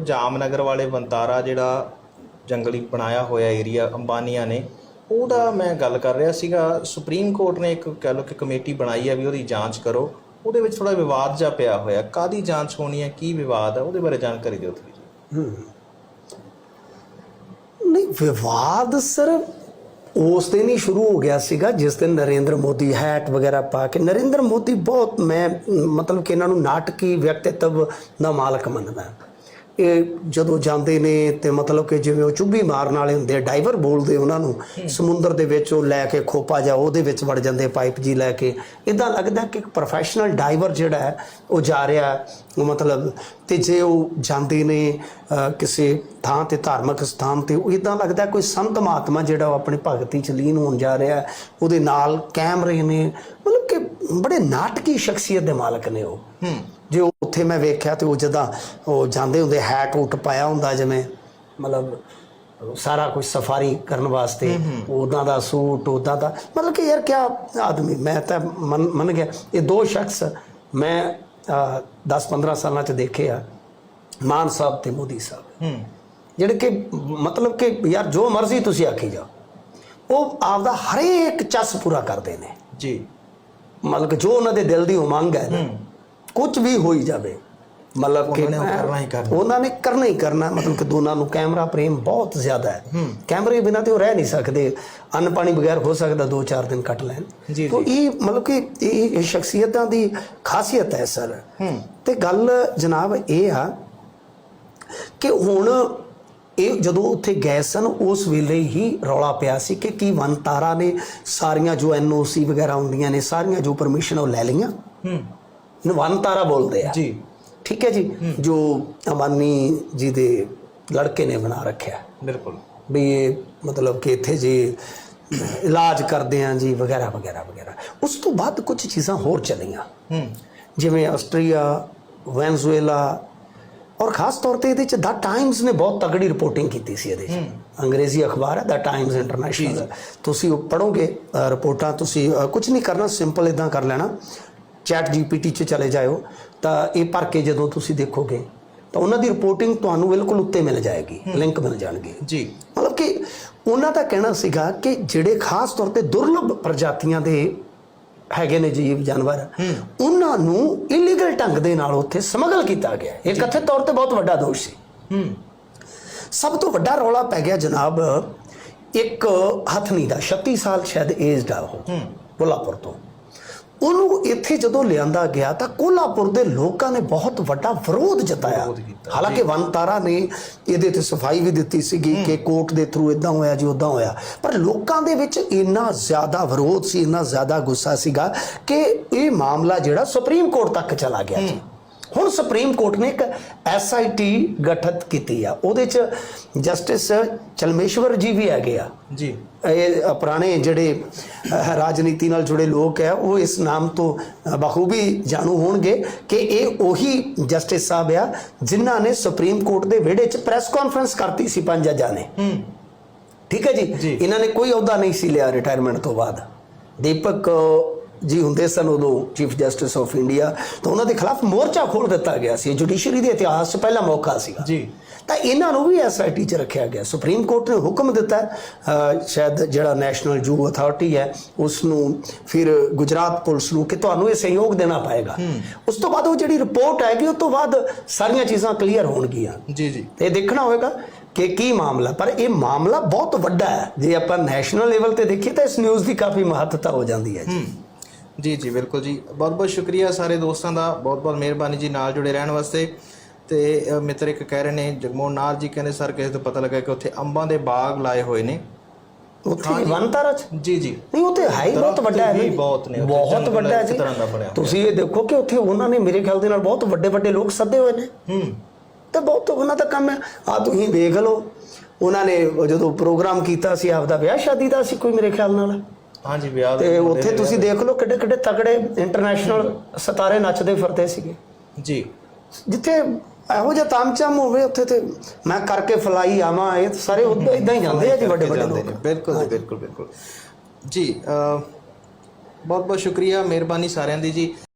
ਜਾਮਨਗਰ ਵਾਲੇ ਬੰਤਾਰਾ ਜਿਹੜਾ ਜੰਗਲੀ ਬਣਾਇਆ ਹੋਇਆ ਏਰੀਆ ਅੰਬਾਨੀਆਂ ਨੇ, ਉਹਦਾ ਮੈਂ ਗੱਲ ਕਰ ਰਿਹਾ ਸੀਗਾ। ਸੁਪਰੀਮ ਕੋਰਟ ਨੇ ਇੱਕ ਕਹਿ ਲਓ ਕਿ ਕਮੇਟੀ ਬਣਾਈ ਹੈ ਵੀ ਉਹਦੀ ਜਾਂਚ ਕਰੋ। ਉਹਦੇ ਵਿੱਚ ਥੋੜਾ ਵਿਵਾਦ ਜਿਹਾ ਪਿਆ ਹੋਇਆ। ਕਾਦੀ ਜਾਂਚ ਹੋਣੀ ਹੈ ਕੀ ਵਿਵਾਦ ਹੈ ਉਹਦੇ ਬਾਰੇ ਜਾਣਕਾਰੀ ਦਿਓ ਤੁਸੀਂ। ਨਹੀਂ, ਵਿਵਾਦ ਸਰ ਉਸ ਦਿਨ ਹੀ ਸ਼ੁਰੂ ਹੋ ਗਿਆ ਸੀਗਾ, ਜਿਸ ਦਿਨ ਨਰਿੰਦਰ ਮੋਦੀ ਹੈਟ ਵਗੈਰਾ ਪਾ ਕੇ। ਨਰਿੰਦਰ ਮੋਦੀ ਬਹੁਤ ਮੈਂ ਮਤਲਬ ਕਿ ਇਹਨਾਂ ਨੂੰ ਨਾਟਕੀ ਵਿਅਕਤੀਤਵ ਦਾ ਮਾਲਕ ਮੰਨਦਾ। ਇਹ ਜਦੋਂ ਜਾਂਦੇ ਨੇ ਤੇ ਮਤਲਬ ਕਿ ਜਿਵੇਂ ਉਹ ਚੁੱਭੀ ਮਾਰਨ ਵਾਲੇ ਹੁੰਦੇ ਆ ਡਾਈਵਰ ਬੋਲਦੇ ਉਹਨਾਂ ਨੂੰ ਸਮੁੰਦਰ ਦੇ ਵਿੱਚ ਉਹ ਲੈ ਕੇ ਖੋਪਾ ਜਾ ਉਹਦੇ ਵਿੱਚ ਵੜ ਜਾਂਦੇ ਪਾਈਪ ਜੀ ਲੈ ਕੇ। ਇਦਾਂ ਲੱਗਦਾ ਕਿ ਇੱਕ ਪ੍ਰੋਫੈਸ਼ਨਲ ਡਾਈਵਰ ਜਿਹੜਾ ਹੈ ਉਹ ਜਾ ਰਿਹਾ ਉਹ ਮਤਲਬ ਤੇ ਜੇ ਉਹ ਜਾਂਦੇ ਨੇ ਕਿਸੇ ਥਾਂ ਤੇ ਧਾਰਮਿਕ ਸਥਾਨ ਤੇ ਉਹ ਇਦਾਂ ਲੱਗਦਾ ਕੋਈ ਸੰਤ ਮਹਾਤਮਾ ਜਿਹੜਾ ਉਹ ਆਪਣੀ ਭਗਤੀ ਚ ਲੀਨ ਹੋਣ ਜਾ ਰਿਹਾ ਉਹਦੇ ਨਾਲ ਕੈਮਰੇ ਨੇ ਮਤਲਬ ਕਿ ਬੜੇ ਨਾਟਕੀ ਸ਼ਖਸੀਅਤ ਦੇ ਮਾਲਕ ਨੇ ਉਹ। ਜੇ ਉਹ ਉੱਥੇ ਮੈਂ ਵੇਖਿਆ ਤੇ ਉਹ ਜਦਾਂ ਉਹ ਜਾਂਦੇ ਹੁੰਦੇ ਹੈਟ ਉੱਟ ਪਾਇਆ ਹੁੰਦਾ ਜਿਵੇਂ ਮਤਲਬ ਸਾਰਾ ਕੁਝ ਸਫਾਰੀ ਕਰਨ ਵਾਸਤੇ ਉਦਾਂ ਦਾ ਸੂਟ ਉਦਾਂ ਦਾ ਮਤਲਬ ਕਿ ਯਾਰ ਕਿਆ ਆਦਮੀ ਮੈਂ ਤਾਂ ਮੰਨ ਮੰਨ ਗਿਆ। ਇਹ ਦੋ ਸ਼ਖਸ ਮੈਂ 10-15 ਸਾਲਾਂ ਚ ਦੇਖੇ ਆ ਮਾਨ ਸਾਹਿਬ ਤੇ ਮੋਦੀ ਸਾਹਿਬ। ਜਿਹੜੇ ਕਿ ਮਤਲਬ ਕਿ ਯਾਰ ਜੋ ਮਰਜ਼ੀ ਤੁਸੀਂ ਆਖੀ ਜਾਓ ਉਹ ਆਪਦਾ ਹਰੇਕ ਚੱਸ ਪੂਰਾ ਕਰਦੇ ਨੇ। ਜੀ। ਮਤਲਬ ਜੋ ਉਹਨਾਂ ਦੇ ਦਿਲ ਦੀ ਉਮੰਗ ਹੈ ਕੁਝ ਵੀ ਹੋਈ ਜਾਵੇ ਮਤਲਬ ਕਿ ਕਰਨਾ ਹੀ ਕਰਨਾ। ਉਹਨਾਂ ਨੇ ਕਰਨਾ ਹੀ ਕਰਨਾ ਮਤਲਬ ਕਿ ਦੋਨਾਂ ਨੂੰ ਕੈਮਰਾ ਪ੍ਰੇਮ ਬਹੁਤ ਜ਼ਿਆਦਾ ਹੈ। ਕੈਮਰੇ ਬਿਨਾਂ ਤੇ ਉਹ ਰਹਿ ਨਹੀਂ ਸਕਦੇ ਅੰਨ ਪਾਣੀ ਬਗੈਰ ਹੋ ਸਕਦਾ 2-4 ਦਿਨ ਕੱਟ ਲੈਣ। ਤਾਂ ਇਹ ਮਤਲਬ ਕਿ ਇਹ ਸ਼ਖਸੀਅਤਾਂ ਦੀ ਖਾਸੀਅਤ ਹੈ ਸਰ। ਤੇ ਗੱਲ ਜਨਾਬ ਇਹ ਆ ਕਿ ਹੁਣ ਇਹ ਜਦੋਂ ਉੱਥੇ ਗਏ ਸਨ ਉਸ ਵੇਲੇ ਹੀ ਰੌਲਾ ਪਿਆ ਸੀ ਕਿ ਕੀ ਵਨਤਾਰਾ ਨੇ ਸਾਰੀਆਂ ਜੋ ਐਨਓਸੀ ਵਗੈਰਾ ਹੁੰਦੀਆਂ ਨੇ ਸਾਰੀਆਂ ਜੋ ਪਰਮਿਸ਼ਨ ਉਹ ਲੈ ਲਈਆਂ? ਹੂੰ। ਇਹਨੂੰ ਵਨਤਾਰਾ ਬੋਲਦੇ ਆ। ਜੀ। ਠੀਕ ਹੈ ਜੀ? ਜੋ ਅਮਾਨੀ ਜੀ ਦੇ ਲੜਕੇ ਨੇ ਬਣਾ ਰੱਖਿਆ। ਬਿਲਕੁਲ। ਵੀ ਇਹ ਮਤਲਬ ਕਿ ਇੱਥੇ ਜੀ ਇਲਾਜ ਕਰਦੇ ਆ ਜੀ ਵਗੈਰਾ ਵਗੈਰਾ ਵਗੈਰਾ। ਉਸ ਤੋਂ ਬਾਅਦ ਕੁਝ ਚੀਜ਼ਾਂ ਹੋਰ ਚੱਲੀਆਂ। ਹੂੰ। ਜਿਵੇਂ ਆਸਟਰੀਆ ਵੈਨਜ਼ੂਏਲਾ ਔਰ ਖਾਸ ਤੌਰ ਤੇ ਇਹਦੇ ਚ ਦਾ ਟਾਈਮਸ ਨੇ ਬਹੁਤ ਤਗੜੀ ਰਿਪੋਰਟਿੰਗ ਕੀਤੀ ਸੀ ਇਹਦੇ ਚ। ਅੰਗਰੇਜ਼ੀ ਅਖਬਾਰ ਹੈ ਦਾ ਟਾਈਮਸ ਇੰਟਰਨੈਸ਼ਨਲ ਤੁਸੀਂ ਉਹ ਪੜੋਗੇ ਰਿਪੋਰਟਾਂ ਤੁਸੀਂ ਕੁਝ ਨਹੀਂ ਕਰਨਾ ਸਿੰਪਲ ਇਦਾਂ ਕਰ ਲੈਣਾ। ਚੈਟ ਜੀਪੀਟੀ 'ਚ ਚਲੇ ਜਾਇਓ। ਤਾਂ ਇਹ ਭਰ ਕੇ ਜਦੋਂ ਤੁਸੀਂ ਦੇਖੋਗੇ ਤਾਂ ਉਹਨਾਂ ਦੀ ਰਿਪੋਰਟਿੰਗ ਤੁਹਾਨੂੰ ਬਿਲਕੁਲ ਉੱਤੇ ਮਿਲ ਜਾਏਗੀ ਲਿੰਕ ਮਿਲ ਜਾਣਗੇ। ਜੀ। ਮਤਲਬ ਕਿ ਉਹਨਾਂ ਦਾ ਕਹਿਣਾ ਸੀਗਾ ਕਿ ਜਿਹੜੇ ਖਾਸ ਤੌਰ ਤੇ ਦੁਰਲਭ ਪ੍ਰਜਾਤੀਆਂ ਦੇ ਹੈਗੇ ਨੇ ਜੀਵ ਜਾਨਵਰ। ਉਹਨਾਂ ਨੂੰ ਇਲੀਗਲ ਢੰਗ ਦੇ ਨਾਲ ਉੱਥੇ ਸਮਗਲ ਕੀਤਾ ਗਿਆ। ਇਹ ਕਥਿਤ ਤੌਰ ਤੇ ਬਹੁਤ ਵੱਡਾ ਦੋਸ਼ ਸੀ। ਸਭ ਤੋਂ ਵੱਡਾ ਰੌਲਾ ਪੈ ਗਿਆ ਜਨਾਬ ਇੱਕ ਹਥਨੀ ਦਾ 36 ਸਾਲ ਸ਼ਾਇਦ ਏਜਡ ਆ ਉਹ ਕੋਲਾਪੁਰ ਤੋਂ। ਉਹਨੂੰ ਇੱਥੇ ਜਦੋਂ ਲਿਆਂਦਾ ਗਿਆ ਤਾਂ ਕੋਲਾਪੁਰ ਦੇ ਲੋਕਾਂ ਨੇ ਬਹੁਤ ਵੱਡਾ ਵਿਰੋਧ ਜਤਾਇਆ। ਹਾਲਾਂਕਿ ਵਨਤਾਰਾ ਨੇ ਇਹਦੇ ਤੇ ਸਫ਼ਾਈ ਵੀ ਦਿੱਤੀ ਸੀਗੀ ਕਿ ਕੋਰਟ ਦੇ ਥਰੂ ਇਦਾਂ ਹੋਇਆ ਜੀ ਉਦਾਂ ਹੋਇਆ। ਪਰ ਲੋਕਾਂ ਦੇ ਵਿੱਚ ਇੰਨਾ ਜ਼ਿਆਦਾ ਵਿਰੋਧ ਸੀ ਇੰਨਾ ਜ਼ਿਆਦਾ ਗੁੱਸਾ ਸੀਗਾ ਕਿ ਇਹ ਮਾਮਲਾ ਜਿਹੜਾ ਸੁਪਰੀਮ ਕੋਰਟ ਤੱਕ ਚਲਾ ਗਿਆ ਜੀ। ਹੁਣ ਸੁਪਰੀਮ ਕੋਰਟ ਨੇ ਇੱਕ ਐਸਆਈਟੀ ਗਠਿਤ ਕੀਤੀ ਆ। ਉਹਦੇ ਚ ਜਸਟਿਸ ਚਲਮੇਸ਼ਵਰ ਜੀ ਵੀ ਹੈਗੇ ਆ। ਜੀ। ਇਹ ਪੁਰਾਣੇ ਜਿਹੜੇ ਰਾਜਨੀਤੀ ਨਾਲ ਜੁੜੇ ਲੋਕ ਹੈ ਉਹ ਇਸ ਨਾਮ ਤੋਂ ਬਖੂਬੀ ਜਾਣੂ ਹੋਣਗੇ ਕਿ ਇਹ ਉਹੀ ਜਸਟਿਸ ਸਾਹਿਬ ਆ ਜਿਨ੍ਹਾਂ ਨੇ ਸੁਪਰੀਮ ਕੋਰਟ ਦੇ ਵਿਹੜੇ 'ਚ ਪ੍ਰੈਸ ਕਾਨਫਰੰਸ ਕਰਤੀ ਸੀ ਪੰਜ ਜੱਜਾਂ ਨੇ। ਹੂੰ। ਠੀਕ ਹੈ ਜੀ। ਇਹਨਾਂ ਨੇ ਕੋਈ ਅਹੁਦਾ ਨਹੀਂ ਸੀ ਲਿਆ ਰਿਟਾਇਰਮੈਂਟ ਤੋਂ ਬਾਅਦ। ਦੀਪਕ ਜੀ ਹੁੰਦੇ ਸਨ ਉਦੋਂ ਚੀਫ ਜਸਟਿਸ ਆਫ ਇੰਡੀਆ ਤਾਂ ਉਹਨਾਂ ਦੇ ਖਿਲਾਫ ਮੋਰਚਾ ਖੋਲ ਦਿੱਤਾ ਗਿਆ ਸੀ। ਜੁਡੀਸ਼ਰੀ ਦੇ ਇਤਿਹਾਸ 'ਚ ਪਹਿਲਾ ਮੌਕਾ ਸੀਗਾ। ਜੀ। ਤਾਂ ਇਹਨਾਂ ਨੂੰ ਵੀ ਐਸਆਈਟੀ 'ਚ ਰੱਖਿਆ ਗਿਆ। ਸੁਪਰੀਮ ਕੋਰਟ ਨੇ ਹੁਕਮ ਦਿੱਤਾ। ਸ਼ਾਇਦ ਜਿਹੜਾ ਨੈਸ਼ਨਲ ਜੂ ਅਥਾਰਟੀ ਹੈ ਉਸ ਨੂੰ ਫਿਰ ਗੁਜਰਾਤ ਪੁਲਿਸ ਨੂੰ ਕਿ ਤੁਹਾਨੂੰ ਇਹ ਸਹਿਯੋਗ ਦੇਣਾ ਪਏਗਾ। ਉਸ ਤੋਂ ਬਾਅਦ ਉਹ ਜਿਹੜੀ ਰਿਪੋਰਟ ਆਏਗੀ ਉਸ ਤੋਂ ਬਾਅਦ ਸਾਰੀਆਂ ਚੀਜ਼ਾਂ ਕਲੀਅਰ ਹੋਣਗੀਆਂ। ਜੀ ਜੀ। ਤੇ ਇਹ ਦੇਖਣਾ ਹੋਵੇਗਾ ਕਿ ਕੀ ਮਾਮਲਾ। ਪਰ ਇਹ ਮਾਮਲਾ ਬਹੁਤ ਵੱਡਾ ਹੈ। ਜੇ ਆਪਾਂ ਨੈਸ਼ਨਲ ਲੈਵਲ ਤੇ ਦੇਖੀਏ ਤਾਂ ਇਸ ਨਿਊਜ਼ ਦੀ ਕਾਫੀ ਮਹੱਤਤਾ ਹੋ ਜਾਂਦੀ ਹੈ ਜੀ। ਜੀ ਜੀ ਬਿਲਕੁਲ ਜੀ। ਬਹੁਤ ਬਹੁਤ ਸ਼ੁਕਰੀਆ ਸਾਰੇ ਦੋਸਤਾਂ ਦਾ। ਬਹੁਤ ਬਹੁਤ ਮਿਹਰਬਾਨੀ ਜੀ ਨਾਲ ਜੁੜੇ ਰਹਿਣ ਵਾਸਤੇ। ਤੇ ਮਿੱਤਰ ਇੱਕ ਕਹਿ ਰਹੇ ਨੇ ਜਗਮੋਹਨ ਨਾਰ ਜੀ ਕਹਿੰਦੇ ਸਰ ਕਿਸੇ ਤੋਂ ਪਤਾ ਲੱਗਾ ਕਿ ਉੱਥੇ ਅੰਬਾਂ ਦੇ ਬਾਗ ਲਾਏ ਹੋਏ ਨੇ। ਉੱਥੇ ਵਨਤਾਰਾ ਚ? ਜੀ ਜੀ। ਨਹੀਂ ਤੇ ਹੈ ਹੀ ਬਹੁਤ ਵੱਡਾ ਹੈ ਨਾ ਵੀ ਜੀ। ਬਹੁਤ ਨੇ ਉੱਥੇ, ਬਹੁਤ ਵੱਡਾ ਹੈ ਜੀ। ਤੁਸੀਂ ਇਹ ਦੇਖੋ ਕਿ ਉੱਥੇ ਉਹਨਾਂ ਨੇ ਮੇਰੇ ਖਿਆਲ ਦੇ ਨਾਲ ਬਹੁਤ ਵੱਡੇ ਵੱਡੇ ਲੋਕ ਸੱਦੇ ਹੋਏ ਨੇ। ਹੂੰ। ਤੇ ਬਹੁਤ ਉਹਨਾਂ ਦਾ ਕੰਮ ਹੈ। ਆ ਤੁਸੀਂ ਦੇਖ ਲਓ ਉਹਨਾਂ ਨੇ ਜਦੋਂ ਪ੍ਰੋਗਰਾਮ ਕੀਤਾ ਸੀ ਆਪਦਾ ਵਿਆਹ ਸ਼ਾਦੀ ਦਾ ਸੀ ਕੋਈ ਮੇਰੇ ਖਿਆਲ ਨਾਲ। ਹਾਂਜੀ ਵਿਆਹ ਦੇ ਤੇ ਮੁੰਡੇ ਉੱਥੇ ਦੇ ਤੁਸੀਂ ਦੇਖ ਲਓ ਕਿੱਡੇ ਕਿੱਡੇ ਤਗੜੇ ਇੰਟਰਨੈਸ਼ਨਲ ਸਿਤਾਰੇ ਨੱਚਦੇ ਫਿਰਦੇ ਸੀਗੇ। ਜੀ। ਜਿੱਥੇ ਇਹੋ ਜਿਹਾ ਤਾਮਚਾਮ ਹੋਵੇ ਉੱਥੇ ਤੇ ਮੈਂ ਕਰਕੇ ਫਲਾਈ ਆਵਾਂ ਇਹ ਸਾਰੇ ਉਦਾਂ ਇਦਾਂ ਹੀ ਜਾਂਦੇ ਆ ਜੀ ਵੱਡੇ ਵੱਡੇ ਜਾਂਦੇ ਨੇ। ਲੋਕ ਬਿਲਕੁਲ ਜੀ ਬਿਲਕੁਲ ਬਿਲਕੁਲ। ਜੀ ਬਹੁਤ ਬਹੁਤ ਸ਼ੁਕਰੀਆ ਮਿਹਰਬਾਨੀ ਸਾਰਿਆਂ ਦੀ ਜੀ।